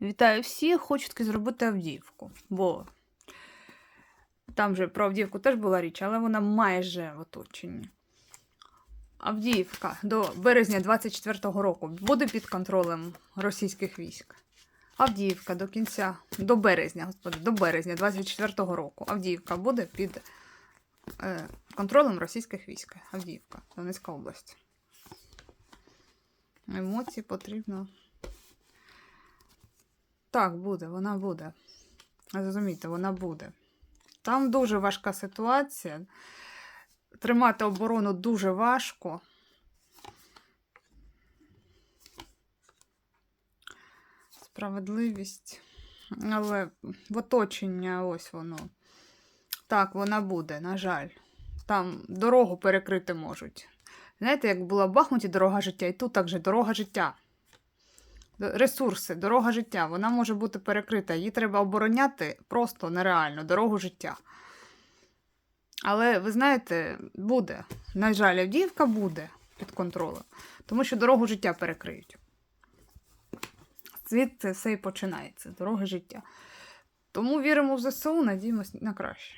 Вітаю всіх, хочу таки зробити Авдіївку, бо там же про Авдіївку теж була річ, але вона майже в оточенні. Авдіївка до березня 24-го року буде під контролем російських військ. Авдіївка до кінця, до березня, господи, до березня 24-го року. Авдіївка буде під е, контролем російських військ. Авдіївка, Донецька область. Емоції потрібно. Так, буде, вона буде. Зрозумійте, вона буде. Там дуже важка ситуація. Тримати оборону дуже важко. Справедливість. Але в оточення ось воно. Так, вона буде, на жаль. Там дорогу перекрити можуть. Знаєте, як була в Бахмуті дорога життя, і тут також дорога життя. Ресурси, дорога життя, вона може бути перекрита. Її треба обороняти просто нереально, дорогу життя. Але ви знаєте, буде. На жаль, Авдіївка буде під контролем, тому що дорогу життя перекриють. Звідси все і починається, дороги життя. Тому віримо в ЗСУ, надіємося на краще.